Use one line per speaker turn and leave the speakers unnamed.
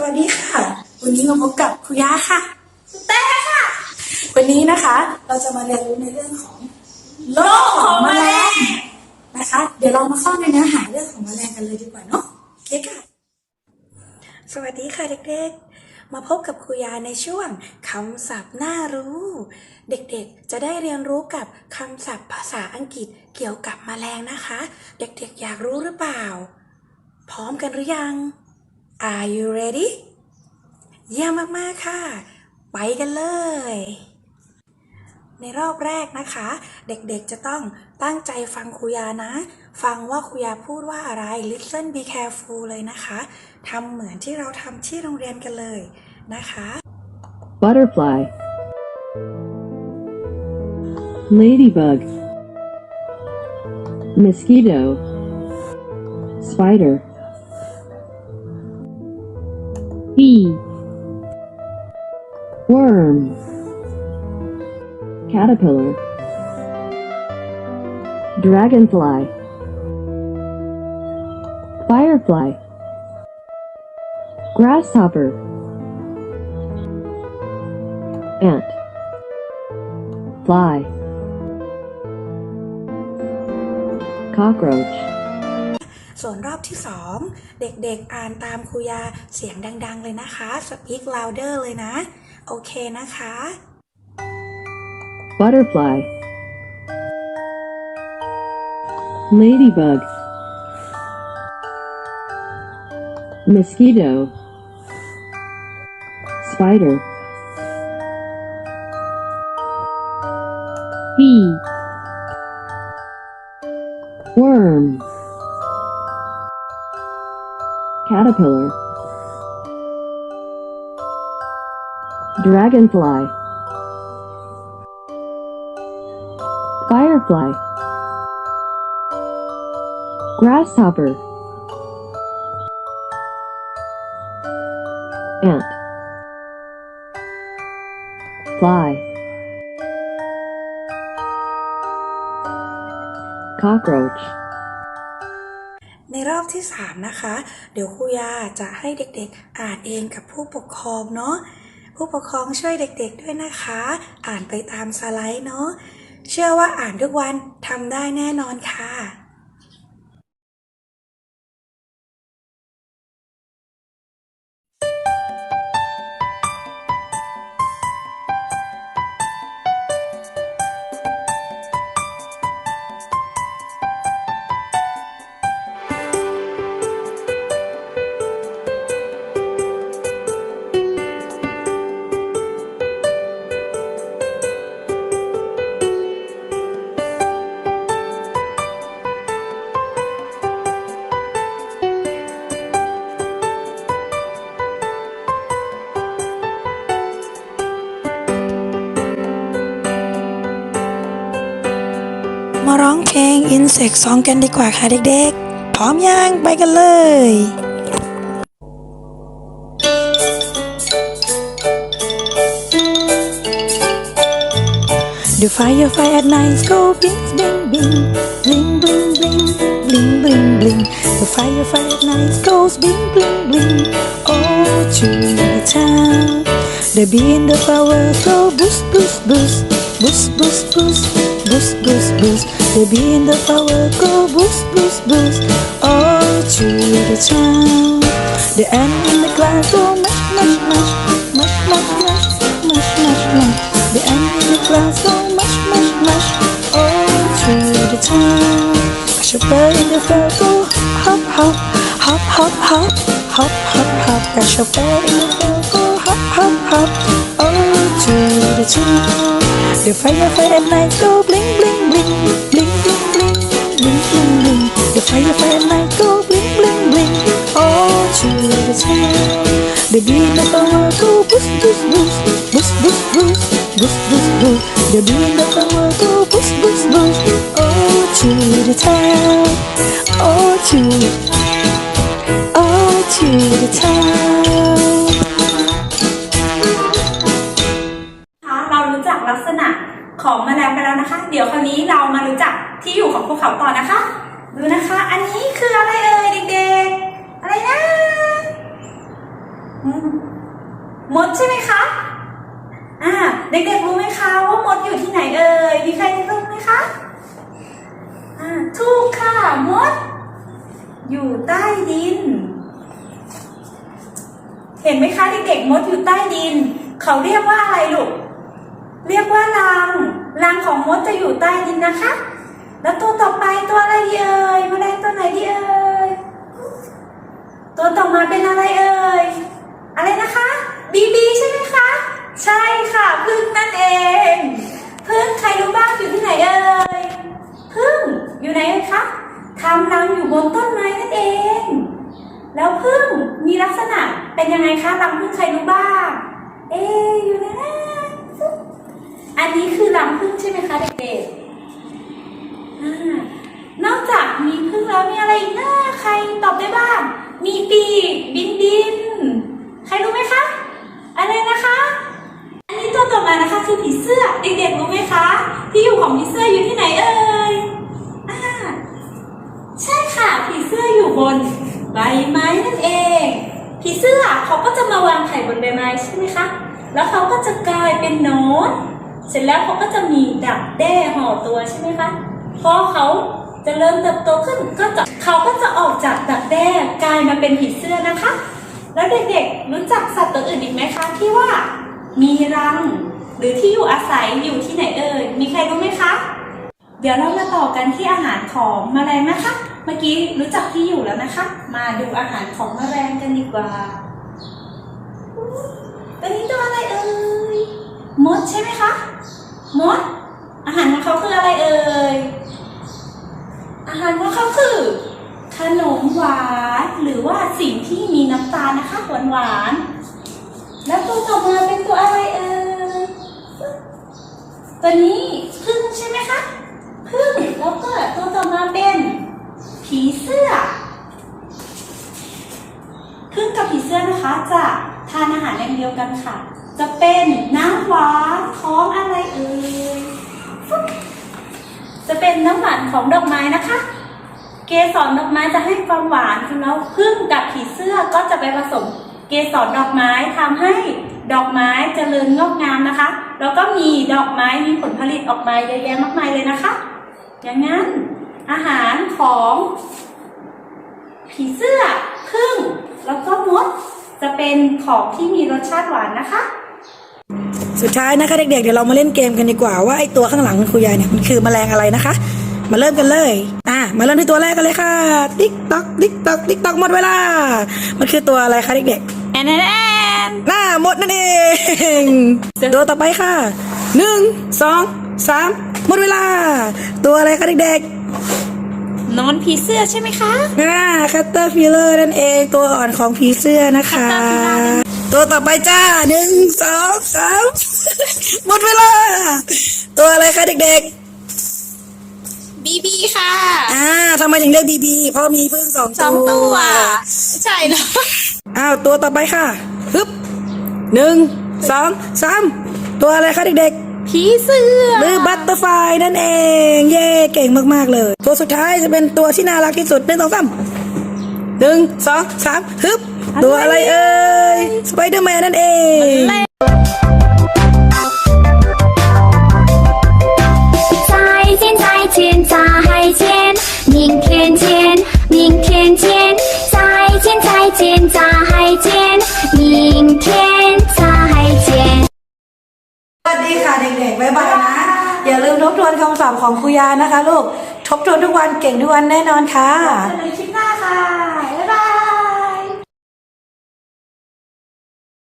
สวัสดีค่ะ วันนี้มาพบกับครูย่าค่ะเต้ค่ะ วันนี้นะคะ เราจะมาเรียนรู้ในเรื่องของโลกของแมลงนะคะ เดี๋ยวเรามาเข้าในเนื้อหาเรื่องของแมลงกันเลยดีกว่าเนาะโอเคค่ะ สวัสดีค่ะเด็กๆ มาพบกับครูยาในช่วงคำศัพท์น่ารู้ เด็กๆ จะได้เรียนรู้กับคำศัพท์ภาษาอังกฤษเกี่ยวกับแมลงนะคะ เด็กๆ อยากรู้หรือเปล่า พร้อมกันหรือยัง Are you ready เยี่ยมมาก ๆ ค่ะ ไปกันเลย ในรอบแรกนะคะ เด็กๆจะต้องตั้งใจฟังครูยานะ ฟังว่าครูยาพูดว่าอะไร listen be careful เลยนะคะทำเหมือนที่เราทำที่โรงเรียนกันเลยนะคะ
butterfly, ladybug, mosquito, spider, bee, worm, caterpillar, dragonfly, firefly, grasshopper, ant, fly, cockroach,
ส่วนรอบที่สองเด็กๆอ่านตามครูยาเสียงดัง ๆ เลยนะคะ speak louder เลยนะ โอเคนะคะ
butterfly, ladybug, mosquito, spider, bee, worm, caterpillar, dragonfly. Firefly. Grasshopper. Ant. Fly. Cockroach
รอบที่ 3 นะคะ เดี๋ยวครูยาจะให้เด็กๆ อ่านเองกับผู้ปกครองเนาะผู้ปกครองช่วยเด็กๆด้วยนะคะ อ่านไปตามสไลด์เนาะเชื่อว่าอ่านทุกวันทำได้แน่นอนค่ะ ร้องเพลง Insect Song กันดีกว่าค่ะเด็กๆ พร้อมยังไปกันเลย The firefly at night go bling bling bling bling bling bling bling bling bling The firefly at night goes bling bling bling all to the town The bee in the flower go boost boost boost boost boost boost boost boost boost The bee in the flower go boost boost boost all to the town. The ant oh, oh, in the glass go mush mush mush mush mush mush mush mush mush The ant in the glass go mush mush mush all to the town. Shepherd in the field go hop hop. Hop hop hop. Hop hop hop. A shepherd in the go hop hop hop all to the town The firefly at night go bling bling bling bling bling bling bling bling bling The firefly at night go bling bling bling all to the town The bee in the flower go boost boost boost boost boost boost boost boost boost The bee in the flower go boost boost boost
อันนี้คืออะไรเอ่ยเด็กๆ อะไรนะมมดใช่ไหมคะอ่าเด็กๆรู้ไหมคะว่ามดอยู่ที่ไหนเอ่ยมีใครรู้ไหมคะอ่าถูกค่ะมด อยู่ใต้ดิน เห็นไหมคะเด็กๆมดอยู่ใต้ดิน เขาเรียกว่าอะไรลูกเรียกว่ารังรังของมดจะอยู่ใต้ดินนะคะ แล้วตัวต่อไปตัวอะไรเอ่ยแมลงตัวไหนดีเอ่ยตัวต่อมาเป็นอะไรเอ่ยอะไรนะคะบีบีใช่ไหมคะ ใช่ค่ะพึ่งนั่นเองพึ่งใครรู้บ้างอยู่ที่ไหนเอ่ยพึ่งอยู่ไหนคะทำรังอยู่บนต้นไม้นั่นเอง แล้วพึ่งมีลักษณะเป็นยังไงคะรังพึ่งใครรู้บ้าง เอ๊อยู่ไหนนะอันนี้คือรังพึ่งใช่ไหมคะเด็กๆอ่านอกจากมีพึ่งแล้ว มีอะไรอีกนะใครตอบได้บ้าง มีปีกบินบิน ใครรู้ไหมคะ อะไรนะคะ อันนี้ตัวต่อมานะคะคือผีเสื้อ เด็กๆรู้ไหมคะ ที่อยู่ของผีเสื้ออยู่ที่ไหนเอ่ยอ่าใช่ค่ะผีเสื้ออยู่บนใบไม้นั่นเอง ผีเสื้อเขาก็จะมาวางไข่บนใบไม้ใช่ไหมคะ แล้วเขาก็จะกลายเป็นนอนเสร็จแล้วเขาก็จะมีดักแด้ห่อตัวใช่ไหมคะพอเขา จะเริ่มเติบโตขึ้นก็จะเขาก็จะออกจากดักแด้กลายมาเป็นผีเสื้อนะคะ แล้วเด็กๆรู้จักสัตว์ตัวอื่นอีกไหมคะที่ว่า มีรัง หรือที่อยู่อาศัยอยู่ที่ไหนเอ่ยมีใครรู้ไหมคะ เดี๋ยวเรามาต่อกันที่อาหารของแมลงนะคะ เมื่อกี้รู้จักที่อยู่แล้วนะคะ มาดูอาหารของแมลงกันดีกว่าตัวนี้ตัวอะไรเอ่ยมดใช่ไหมคะมดอาหารของเขาคืออะไรเอ่ย อาหารของเขาคือ ขนมหวานหรือว่าสิ่งที่มีน้ำตาลนะคะหวานหวานแล้วตัวต่อมาเป็นตัวอะไรเอ่ยตัวนี้พึ่งใช่ไหมคะพึ่งแล้วก็ตัวต่อมาเป็นผีเสื้อพึ่งกับผีเสื้อนะคะจะทานอาหารอย่างเดียวกันค่ะ จะเป็นน้ำหวานของอะไรเอ่ย จะเป็นน้ำหวานของดอกไม้นะคะ เกสรดอกไม้จะให้ความหวานแล้วพึ่งกับผีเสื้อก็จะไปผสมเกสรดอกไม้ทำให้ดอกไม้เจริญงอกงามนะคะ แล้วก็มีดอกไม้มีผลผลิตออกมาเยอะแยะมากมายเลยนะคะ อย่างนั้นอาหารของ ผีเสื้อพึ่งแล้วก็มดจะเป็นของที่มีรสชาติหวานนะคะ
สุดท้ายนะคะเด็กๆเดี๋ยวเรามาเล่นเกมกันดีกว่าว่าไอตัวข้างหลังคุณยายเนี่ยมันคือแมลงอะไรนะคะ มาเริ่มกันเลย อะมาเริ่มที่ตัวแรกกันเลยค่ะ ติ๊กตอกติ๊กตอกติ๊กตอกหมดเวลา มันคือตัวอะไรคะเด็ก
แอนแอนแอน
ๆหน้าหมดนั่นเองตัวต่อไปค่ะหนึ่งสองสามหมดเวลา ตัวอะไรคะเด็ก
นอนผีเสื้อใช่ไหมคะ
ๆอ่าคัตเตอร์ฟิลเลอร์นั่นเองตัวอ่อนของผีเสื้อนะคะ
Caterpillar
ตัวต่อไปจ้าหนึ่งสองสามหมดเวลา ตัวอะไรคะเด็กๆ
บีบีค่ะ
อ่าทำไมถึงเรียกบีบีเพราะมีพึ่งสอง
สองตัว ใช่แล้ว
อ้าวตัวต่อไปค่ะฮึบหนึ่งสองสามตัวอะไรคะเด็ก
ผีเสื้อ
ๆหรือบัตเตอร์ไฟนั่นเอง เย่เก่งมากๆเลย ตัวสุดท้ายจะเป็นตัวที่น่ารักที่สุดหนึ่งสองสามหนึ่งสองสามฮึบ ตัวอะไรเอ่ยสไปเดอร์แมนนั่นเอง
再见，再见，再见，明天见，明天见，再见，再见，再见，明天再见。
สวัสดีค่ะเด็กๆบ๊ายบายนะ อย่าลืมทบทวนคำศัพท์ของครูยานะคะลูก ทบทวนทุกวันเก่งทุกวันแน่นอนค่ะ
เจอกันคลิปหน้าค่ะ